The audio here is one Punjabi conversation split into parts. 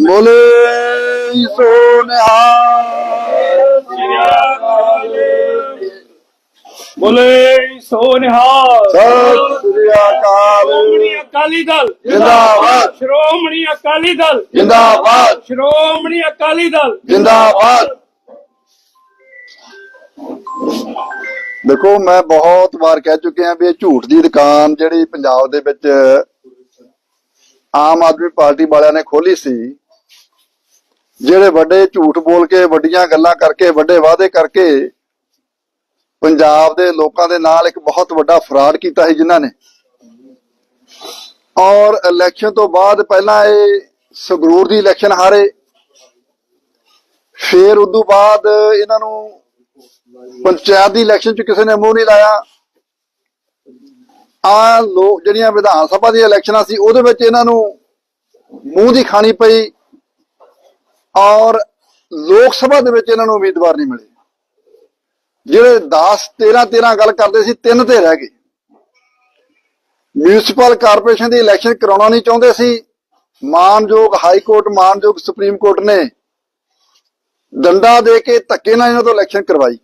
ਬੋਲੇ ਸੋ ਬੋਲੇ ਸੋ ਸਤਿ ਸ੍ਰੀ ਅਕਾਲ ਸ਼੍ਰੋਮਣੀ ਅਕਾਲੀ ਦਲ ਜਿੰਦਾਬਾਦ। ਸ਼੍ਰੋਮਣੀ ਅਕਾਲੀ ਦਲ ਜਿੰਦਾਬਾਦ। ਸ਼੍ਰੋਮਣੀ ਅਕਾਲੀ ਦਲ ਜਿੰਦਾਬਾਦ। ਦੇਖੋ, ਮੈਂ ਬਹੁਤ ਵਾਰ ਕਹਿ ਚੁੱਕਿਆ ਵੀ ਇਹ ਝੂਠ ਦੀ ਦੁਕਾਨ ਜਿਹੜੀ ਪੰਜਾਬ ਦੇ ਵਿੱਚ ਆਮ ਆਦਮੀ ਪਾਰਟੀ ਵਾਲਿਆਂ ਨੇ ਖੋਲੀ ਸੀ, ਜਿਹੜੇ ਵੱਡੇ ਝੂਠ ਬੋਲ ਕੇ, ਵੱਡੀਆਂ ਗੱਲਾਂ ਕਰਕੇ, ਵੱਡੇ ਵਾਅਦੇ ਕਰਕੇ ਪੰਜਾਬ ਦੇ ਲੋਕਾਂ ਦੇ ਨਾਲ ਇੱਕ ਬਹੁਤ ਵੱਡਾ ਫਰਾਡ ਕੀਤਾ ਸੀ ਜਿਨ੍ਹਾਂ ਨੇ। ਔਰ ਇਲੈਕਸ਼ਨ ਤੋਂ ਬਾਅਦ ਪਹਿਲਾਂ ਇਹ ਸੰਗਰੂਰ ਦੀ ਇਲੈਕਸ਼ਨ ਹਾਰੇ। ਫਿਰ ਉਦੋਂ ਬਾਅਦ ਇਹਨਾਂ ਨੂੰ ਪੰਚਾਇਤ ਦੀ ਇਲੈਕਸ਼ਨ 'ਚ ਕਿਸੇ ਨੇ ਮੂੰਹ ਨਹੀਂ ਲਾਇਆ। ਆ ਲੋਕ ਜਿਹੜੀਆਂ ਵਿਧਾਨ ਸਭਾ ਦੀਆਂ ਇਲੈਕਸ਼ਨਾਂ ਸੀ, ਉਹਦੇ ਵਿੱਚ ਇਹਨਾਂ ਨੂੰ ਮੂੰਹ ਦੀ ਖਾਣੀ ਪਈ ਔਰ ਲੋਕ ਸਭਾ ਦੇ ਵਿੱਚ ਇਹਨਾਂ ਨੂੰ ਉਮੀਦਵਾਰ ਨਹੀਂ ਮਿਲੇ। ਜਿਹੜੇ 10 13 13 ਗੱਲ ਕਰਦੇ ਸੀ, ਤਿੰਨ ਤੇ ਰਹਿ ਗਏ। ਮਿਊਨਿਸਪਲ ਕਾਰਪੋਰੇਸ਼ਨ ਦੀ ਇਲੈਕਸ਼ਨ ਕਰਾਉਣਾ ਨਹੀਂ ਚਾਹੁੰਦੇ ਸੀ। ਮਾਨਯੋਗ ਹਾਈ ਕੋਰਟ ਮਾਨਯੋਗ ਸੁਪਰੀਮ ਕੋਰਟ ਨੇ ਡੰਡਾ ਦੇ ਕੇ ਧੱਕੇ ਨਾਲ ਇਹਨਾਂ ਤੋਂ ਇਲੈਕਸ਼ਨ ਕਰਵਾਈ।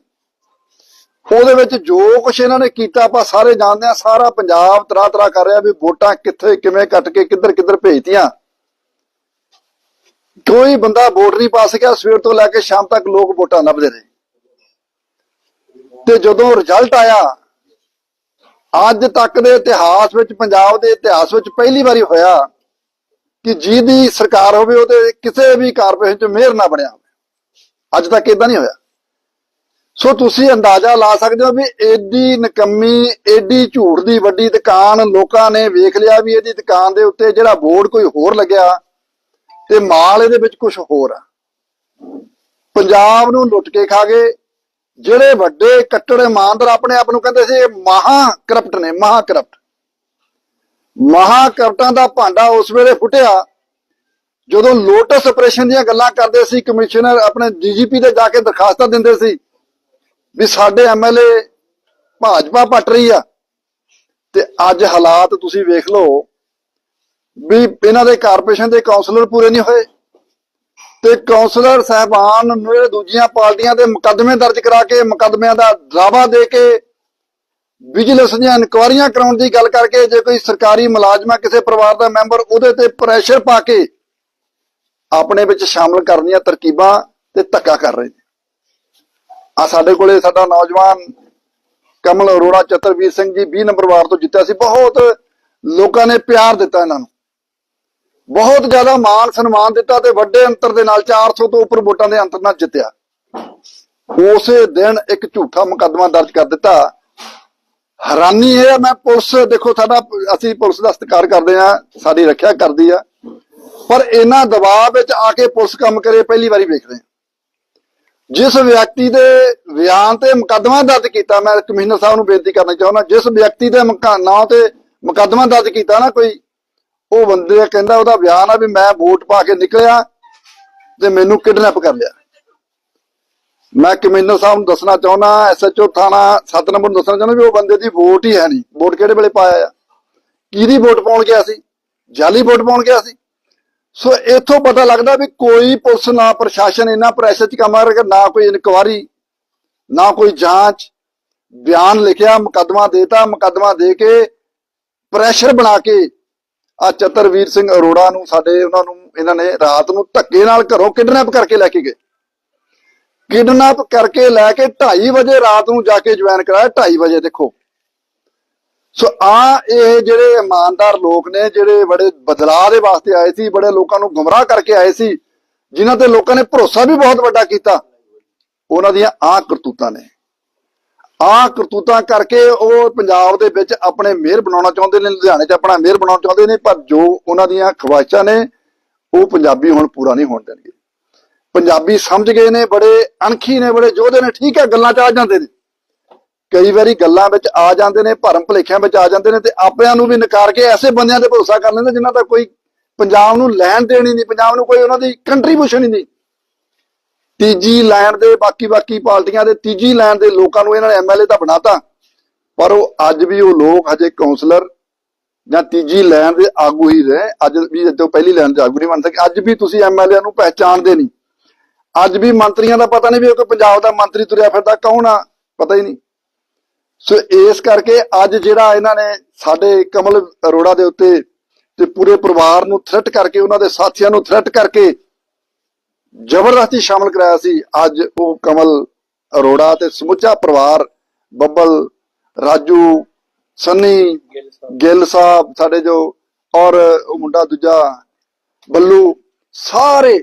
ਉਹਦੇ ਵਿੱਚ ਜੋ ਕੁਝ ਇਹਨਾਂ ਨੇ ਕੀਤਾ, ਆਪਾਂ ਸਾਰੇ ਜਾਣਦੇ ਆ ਸਾਰਾ ਪੰਜਾਬ ਤਰਾ ਤਰਾ ਕਰ ਰਿਹਾ ਵੀ ਵੋਟਾਂ ਕਿੱਥੇ, ਕਿਵੇਂ ਕੱਟ ਕੇ, ਕਿੱਧਰ ਕਿੱਧਰ ਭੇਜਤੀਆਂ। ਕੋਈ ਬੰਦਾ ਵੋਟ ਨਹੀਂ ਪਾ ਸਕਿਆ, ਸਵੇਰ ਤੋਂ ਲੈ ਕੇ ਸ਼ਾਮ ਤੱਕ ਲੋਕ ਵੋਟਾਂ ਲੱਭਦੇ ਰਹੇ। ਤੇ ਜਦੋਂ ਰਿਜ਼ਲਟ ਆਇਆ, ਅੱਜ ਤੱਕ ਦੇ ਇਤਿਹਾਸ ਵਿੱਚ, ਪੰਜਾਬ ਦੇ ਇਤਿਹਾਸ ਵਿੱਚ ਪਹਿਲੀ ਵਾਰੀ ਹੋਇਆ ਕਿ ਜਿਹਦੀ ਸਰਕਾਰ ਹੋਵੇ, ਉਹਦੇ ਕਿਸੇ ਵੀ ਕਾਰਪੋਰੇਸ਼ਨ ਚ ਮੇਅਰ ਨਾ ਬਣਿਆ ਹੋਵੇ। ਅੱਜ ਤੱਕ ਇਦਾਂ ਨਹੀਂ ਹੋਇਆ। ਸੋ ਤੁਸੀਂ ਅੰਦਾਜ਼ਾ ਲਾ ਸਕਦੇ ਹੋ ਵੀ ਏਡੀ ਨਕੰਮੀ, ਏਡੀ ਝੂਠ ਦੀ ਵੱਡੀ ਦੁਕਾਨ ਲੋਕਾਂ ਨੇ ਵੇਖ ਲਿਆ ਵੀ ਇਹਦੀ ਦੁਕਾਨ ਦੇ ਉੱਤੇ ਜਿਹੜਾ ਬੋਰਡ ਕੋਈ ਹੋਰ ਲੱਗਿਆ ਤੇ ਮਾਲ ਇਹਦੇ ਵਿੱਚ ਕੁਝ ਹੋਰ ਆ। ਪੰਜਾਬ ਨੂੰ ਲੁੱਟ ਕੇ ਖਾ ਗਏ। ਜਿਹੜੇ ਵੱਡੇ ਕੱਟੜ ਇਮਾਨਦਾਰ ਆਪਣੇ ਆਪ ਨੂੰ ਕਹਿੰਦੇ ਸੀ, ਇਹ ਮਹਾ ਕਰਪਟ ਨੇ, ਮਹਾ ਕਰਪਟ। ਮਹਾ ਕਰਪਟਾਂ ਦਾ ਭਾਂਡਾ ਉਸ ਵੇਲੇ ਫੁੱਟਿਆ ਜਦੋਂ ਲੋਟਸ ਆਪਰੇਸ਼ਨ ਦੀਆਂ ਗੱਲਾਂ ਕਰਦੇ ਸੀ, ਕਮਿਸ਼ਨਰ ਆਪਣੇ ਡੀਜੀਪੀ ਦੇ ਜਾ ਕੇ ਦਰਖਾਸਤਾਂ ਦਿੰਦੇ ਸੀ ਵੀ ਸਾਡੇ ਐਮਐਲਏ ਭਾਜਪਾ ਪਟ ਰਹੀ ਆ। ਤੇ ਅੱਜ ਹਾਲਾਤ ਤੁਸੀਂ ਵੇਖ ਲਓ ਵੀ ਇਹਨਾਂ ਦੇ ਕਾਰਪੋਰੇਸ਼ਨ ਦੇ ਕਾਉਂਸਲਰ ਪੂਰੇ ਨਹੀਂ ਹੋਏ। ਤੇ ਕਾਉਂਸਲਰ ਸਹਿਬਾਨ ਨੂੰ ਇਹ ਦੂਜੀਆਂ ਪਾਰਟੀਆਂ ਦੇ ਮੁਕੱਦਮੇ ਦਰਜ ਕਰਾ ਕੇ ਮੁਕੱਦਮਿਆਂ ਦਾ ਦਾਵਾ ਦੇ ਕੇ ਵਿਜੀਲੈਂਸ ਦੀਆਂ ਇਨਕੁਆਰੀਆਂ ਕਰਾਉਣ ਦੀ ਗੱਲ ਕਰਕੇ ਜੇ ਕੋਈ ਸਰਕਾਰੀ ਮੁਲਾਜ਼ਮਾ ਕਿਸੇ ਪਰਿਵਾਰ ਦਾ ਮੈਂਬਰ, ਉਹਦੇ ਤੇ ਪ੍ਰੈਸ਼ਰ ਪਾ ਕੇ ਆਪਣੇ ਵਿੱਚ ਸ਼ਾਮਲ ਕਰਨ ਦੀਆਂ ਤਰਕੀਬਾਂ ਤੇ ਧੱਕਾ ਕਰ ਰਹੇ ਨੇ। ਆ ਸਾਡੇ ਕੋਲੇ ਸਾਡਾ ਨੌਜਵਾਨ ਕਮਲ ਅਰੋੜਾ, ਚਤਰਵੀਰ ਸਿੰਘ ਜੀ 20 ਨੰਬਰ ਵਾਰ ਤੋਂ ਜਿੱਤਿਆ ਸੀ। ਬਹੁਤ ਲੋਕਾਂ ਨੇ ਪਿਆਰ ਦਿੱਤਾ ਇਹਨਾਂ ਨੂੰ। ਬਹੁਤ ਜ਼ਿਆਦਾ ਮਾਣ ਸਨਮਾਨ ਦਿੱਤਾ ਤੇ ਵੱਡੇ ਅੰਤਰ ਦੇ ਨਾਲ 400 ਤੋਂ ਉੱਪਰ ਵੋਟਾਂ ਦੇ ਅੰਤਰ ਨਾਲ ਜਿੱਤਿਆ। ਉਸੇ ਦਿਨ ਇੱਕ ਝੂਠਾ ਮੁਕੱਦਮਾ ਦਰਜ ਕਰ ਦਿੱਤਾ। ਹੈਰਾਨੀ ਇਹ ਹੈ ਮੈਂ ਪੁਲਿਸ, ਦੇਖੋ ਸਾਡਾ, ਅਸੀਂ ਪੁਲਿਸ ਦਾ ਸਤਿਕਾਰ ਕਰਦੇ ਆ ਸਾਡੀ ਰੱਖਿਆ ਕਰਦੀ ਆ। ਪਰ ਇਹਨਾਂ ਦਬਾਅ ਵਿੱਚ ਆ ਕੇ ਪੁਲਿਸ ਕੰਮ ਕਰੇ, ਪਹਿਲੀ ਵਾਰੀ ਵੇਖਦੇ ਆ ਜਿਸ ਵਿਅਕਤੀ ਦੇ ਬਿਆਨ ਤੇ ਮੁਕੱਦਮਾ ਦਰਜ ਕੀਤਾ, ਮੈਂ ਕਮਿਸ਼ਨਰ ਸਾਹਿਬ ਨੂੰ ਬੇਨਤੀ ਕਰਨਾ ਚਾਹੁੰਦਾ, ਜਿਸ ਵਿਅਕਤੀ ਦੇ ਨਾਂ ਤੇ ਮੁਕੱਦਮਾ ਦਰਜ ਕੀਤਾ ਨਾ ਕੋਈ, ਉਹ ਬੰਦੇ ਕਹਿੰਦਾ ਉਹਦਾ ਬਿਆਨ ਆ ਵੀ ਮੈਂ ਵੋਟ ਪਾ ਕੇ ਨਿਕਲਿਆ ਤੇ ਮੈਨੂੰ ਕਿਡਨੈਪ ਕਰ ਲਿਆ। ਮੈਂ ਕਮਿਸ਼ਨਰ ਸਾਹਿਬ ਨੂੰ ਦੱਸਣਾ ਚਾਹੁੰਦਾ ਐਸਐਚਓ ਥਾਣਾ 7 ਨੰਬਰ ਨੂੰ ਦੱਸਣਾ ਚਾਹੁੰਦਾ ਵੀ ਉਹ ਬੰਦੇ ਦੀ ਵੋਟ ਹੀ ਹੈ ਨਹੀਂ। ਵੋਟ ਕਿਹੜੇ ਵੇਲੇ ਪਾਇਆ ਆ? ਕਿਹਦੀ ਵੋਟ ਪਾਉਣ ਗਿਆ ਸੀ? ਜਾਲੀ ਵੋਟ ਪਾਉਣ ਗਿਆ ਸੀ? ਸੋ ਇਥੋਂ ਪਤਾ ਲੱਗਦਾ ਵੀ ਕੋਈ ਪੁਲਿਸ ਨਾ ਪ੍ਰਸ਼ਾਸਨ ਇੰਨਾ ਪ੍ਰੈਸ਼ਰ ਚ ਕੰਮ ਕਰ ਰਿਹਾ ਨਾ ਕੋਈ ਇਨਕੁਆਰੀ, ਨਾ ਕੋਈ ਜਾਂਚ, ਬਿਆਨ ਲਿਖਿਆ, ਮੁਕੱਦਮਾ ਦੇਤਾ, ਮੁਕੱਦਮਾ ਦੇ ਕੇ ਪ੍ਰੈਸ਼ਰ ਬਣਾ ਕੇ ਆ ਚਤਰਵੀਰ ਸਿੰਘ ਅਰੋੜਾ ਨੂੰ ਸਾਡੇ ਉਹਨਾਂ ਨੂੰ, ਇਹਨਾਂ ਨੇ ਰਾਤ ਨੂੰ ਧੱਕੇ ਨਾਲ ਘਰੋਂ ਕਿਡਨੈਪ ਕਰਕੇ ਲੈ ਕੇ ਗਏ। ਕਿਡਨੈਪ ਕਰਕੇ ਲੈ ਕੇ 2:30 ਵਜੇ ਰਾਤ ਨੂੰ ਜਾ ਕੇ ਜੁਆਇਨ ਕਰਾਇਆ 2:30 ਵਜੇ ਦੇਖੋ। ਸੋ ਆ ਇਹ ਜਿਹੜੇ ਇਮਾਨਦਾਰ ਲੋਕ ਨੇ, ਜਿਹੜੇ ਬੜੇ ਬਦਲਾਅ ਦੇ ਵਾਸਤੇ ਆਏ ਸੀ, ਬੜੇ ਲੋਕਾਂ ਨੂੰ ਗੁੰਮਰਾਹ ਕਰਕੇ ਆਏ ਸੀ, ਜਿਨ੍ਹਾਂ ਤੇ ਲੋਕਾਂ ਨੇ ਭਰੋਸਾ ਵੀ ਬਹੁਤ ਵੱਡਾ ਕੀਤਾ, ਉਹਨਾਂ ਦੀਆਂ ਆ ਕਰਤੂਤਾਂ ਨੇ। ਆ ਕਰਤੂਤਾਂ ਕਰਕੇ ਉਹ ਪੰਜਾਬ ਦੇ ਵਿੱਚ ਆਪਣੇ ਮੇਅਰ ਬਣਾਉਣਾ ਚਾਹੁੰਦੇ ਨੇ, ਲੁਧਿਆਣੇ 'ਚ ਆਪਣਾ ਮੇਅਰ ਬਣਾਉਣਾ ਚਾਹੁੰਦੇ ਨੇ, ਪਰ ਜੋ ਉਹਨਾਂ ਦੀਆਂ ਖਵਾਇਸ਼ਾਂ ਨੇ, ਉਹ ਪੰਜਾਬੀ ਹੁਣ ਪੂਰਾ ਨਹੀਂ ਹੋਣ ਦੇਣਗੇ। ਪੰਜਾਬੀ ਸਮਝ ਗਏ ਨੇ, ਬੜੇ ਅਣਖੀ ਨੇ, ਬੜੇ ਯੋਧੇ ਨੇ, ਠੀਕ ਹੈ, ਗੱਲਾਂ 'ਚ ਆ ਜਾਂਦੇ ਨੇ। ਕਈ ਵਾਰੀ ਗੱਲਾਂ ਵਿੱਚ ਆ ਜਾਂਦੇ ਨੇ, ਭਰਮ ਭਲੇਖਿਆਂ ਵਿੱਚ ਆ ਜਾਂਦੇ ਨੇ ਤੇ ਆਪਿਆਂ ਨੂੰ ਵੀ ਨਕਾਰ ਕੇ ਐਸੇ ਬੰਦਿਆਂ ਤੇ ਭਰੋਸਾ ਕਰ ਲੈਂਦੇ ਜਿਨ੍ਹਾਂ ਦਾ ਕੋਈ ਪੰਜਾਬ ਨੂੰ ਲੈਣ ਦੇਣ ਹੀ ਨਹੀਂ, ਪੰਜਾਬ ਨੂੰ ਕੋਈ ਉਹਨਾਂ ਦੀ ਕੰਟਰੀਬਿਊਸ਼ਨ ਹੀ ਨਹੀਂ। ਤੀਜੀ ਲਾਈਨ ਦੇ ਬਾਕੀ ਬਾਕੀ ਪਾਰਟੀਆਂ ਦੇ ਤੀਜੀ ਲਾਈਨ ਦੇ ਲੋਕਾਂ ਨੂੰ ਇਹਨਾਂ ਨੇ ਐਮਐਲਏ ਤਾਂ ਬਣਾਤਾ, ਪਰ ਉਹ ਅੱਜ ਵੀ ਉਹ ਲੋਕ ਹਜੇ ਕਾਉਂਸਲਰ ਜਾਂ ਤੀਜੀ ਲਾਈਨ ਦੇ ਆਗੂ ਹੀ ਰਹੇ ਅੱਜ ਵੀ ਜਦੋਂ ਪਹਿਲੀ ਲਾਈਨ ਦੇ ਆਗੂ ਨਹੀਂ ਬਣ ਸਕੇ। ਅੱਜ ਵੀ ਤੁਸੀਂ ਐਮਐਲਏ ਨੂੰ ਪਹਿਚਾਣਦੇ ਨਹੀਂ। ਅੱਜ ਵੀ ਮੰਤਰੀਆਂ ਦਾ ਪਤਾ ਨਹੀਂ ਵੀ ਉਹ ਪੰਜਾਬ ਦਾ ਮੰਤਰੀ ਤੁਰਿਆ ਫਿਰਦਾ ਕੌਣ ਆ, ਪਤਾ ਹੀ ਨਹੀਂ। ਸੋ ਇਸ ਕਰਕੇ ਅੱਜ ਜਿਹੜਾ ਇਹਨਾਂ ਨੇ ਸਾਡੇ ਕਮਲ ਅਰੋੜਾ ਦੇ ਉੱਤੇ ਤੇ ਪੂਰੇ ਪਰਿਵਾਰ ਨੂੰ ਥ੍ਰੈਟ ਕਰਕੇ ਉਹਨਾਂ ਦੇ ਸਾਥੀਆਂ ਨੂੰ ਥ੍ਰੈਟ ਕਰਕੇ ਜ਼ਬਰਦਸਤੀ ਸ਼ਾਮਲ ਕਰਾਇਆ ਸੀ ਅੱਜ ਉਹ ਕਮਲ ਅਰੋੜਾ ਤੇ ਸਮੁੱਚਾ ਪਰਿਵਾਰ ਬੱਬਲ ਰਾਜੂ ਸੰਨੀ ਗਿੱਲ ਸਾਹਿਬ ਸਾਡੇ ਜੋ ਔਰ ਉਹ ਮੁੰਡਾ ਦੂਜਾ ਬੱਲੂ ਸਾਰੇ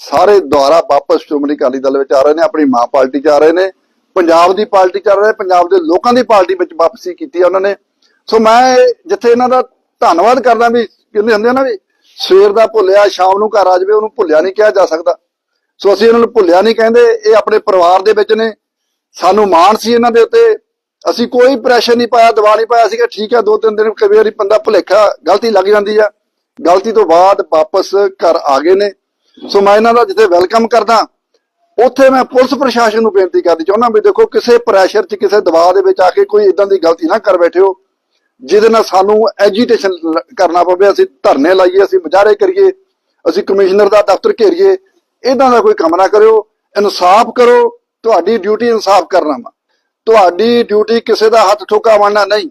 ਸਾਰੇ ਦੁਆਰਾ ਵਾਪਸ ਸ਼੍ਰੋਮਣੀ ਅਕਾਲੀ ਦਲ ਵਿੱਚ ਆ ਰਹੇ ਨੇ ਆਪਣੀ ਮਾਂ ਪਾਰਟੀ ਚ ਆ ਰਹੇ ਨੇ। ਪੰਜਾਬ ਦੀ ਪਾਰਟੀ ਚੱਲ ਆ ਪੰਜਾਬ ਦੇ ਲੋਕਾਂ ਦੀ ਪਾਰਟੀ ਵਿੱਚ ਵਾਪਸੀ ਕੀਤੀ ਹੈ ਉਹਨਾਂ ਨੇ। ਸੋ ਮੈਂ ਜਿੱਥੇ ਇਹਨਾਂ ਦਾ ਧੰਨਵਾਦ ਕਰਦਾ ਵੀ ਕਹਿੰਦੇ ਹੁੰਦੇ ਆ ਨਾ ਵੀ ਸਵੇਰ ਦਾ ਭੁੱਲਿਆ, ਸ਼ਾਮ ਨੂੰ ਘਰ ਆ ਜਾਵੇ, ਉਹਨੂੰ ਭੁੱਲਿਆ ਨਹੀਂ ਕਿਹਾ ਜਾ ਸਕਦਾ। ਸੋ ਅਸੀਂ ਇਹਨਾਂ ਨੂੰ ਭੁੱਲਿਆ ਨਹੀਂ ਕਹਿੰਦੇ, ਇਹ ਆਪਣੇ ਪਰਿਵਾਰ ਦੇ ਵਿੱਚ ਨੇ। ਸਾਨੂੰ ਮਾਣ ਸੀ ਇਹਨਾਂ ਦੇ ਉੱਤੇ। ਅਸੀਂ ਕੋਈ ਪ੍ਰੈਸ਼ਰ ਨਹੀਂ ਪਾਇਆ, ਦਬਾਅ ਨਹੀਂ ਪਾਇਆ ਸੀਗਾ। ਠੀਕ ਹੈ ਦੋ ਤਿੰਨ ਦਿਨ ਕਈ ਵਾਰੀ ਬੰਦਾ ਭੁਲੇਖਾ, ਗਲਤੀ ਲੱਗ ਜਾਂਦੀ ਆ। ਗਲਤੀ ਤੋਂ ਬਾਅਦ ਵਾਪਸ ਘਰ ਆ ਗਏ ਨੇ। ਸੋ ਮੈਂ ਇਹਨਾਂ ਦਾ ਜਿੱਥੇ ਵੈਲਕਮ ਕਰਦਾ ਉੱਥੇ ਮੈਂ ਪੁਲਿਸ ਪ੍ਰਸ਼ਾਸਨ ਨੂੰ ਬੇਨਤੀ ਕਰਦੀ ਚਾਹੁੰਦਾ ਵੀ ਦੇਖੋ ਕਿਸੇ ਪ੍ਰੈਸ਼ਰ 'ਚ, ਕਿਸੇ ਦਬਾਅ ਦੇ ਵਿੱਚ ਆ ਕੇ ਕੋਈ ਇਦਾਂ ਦੀ ਗਲਤੀ ਨਾ ਕਰ ਬੈਠਿਓ, ਜਿਹਦੇ ਨਾਲ ਸਾਨੂੰ ਐਜੀਟੇਸ਼ਨ ਕਰਨਾ ਪਵੇ, ਅਸੀਂ ਧਰਨੇ ਲਾਈਏ, ਅਸੀਂ ਮੁਜ਼ਾਹਰੇ ਕਰੀਏ, ਅਸੀਂ ਕਮਿਸ਼ਨਰ ਦਾ ਦਫ਼ਤਰ ਘੇਰੀਏ ਇਦਾਂ ਦਾ ਕੋਈ ਕੰਮ ਨਾ ਕਰਿਓ, ਇਨਸਾਫ ਕਰੋ, ਤੁਹਾਡੀ ਡਿਊਟੀ ਇਨਸਾਫ ਕਰਨਾ ਵਾ। ਤੁਹਾਡੀ ਡਿਊਟੀ ਕਿਸੇ ਦਾ ਹੱਥ ਠੋਕਾ ਵੜਨਾ ਨਹੀਂ।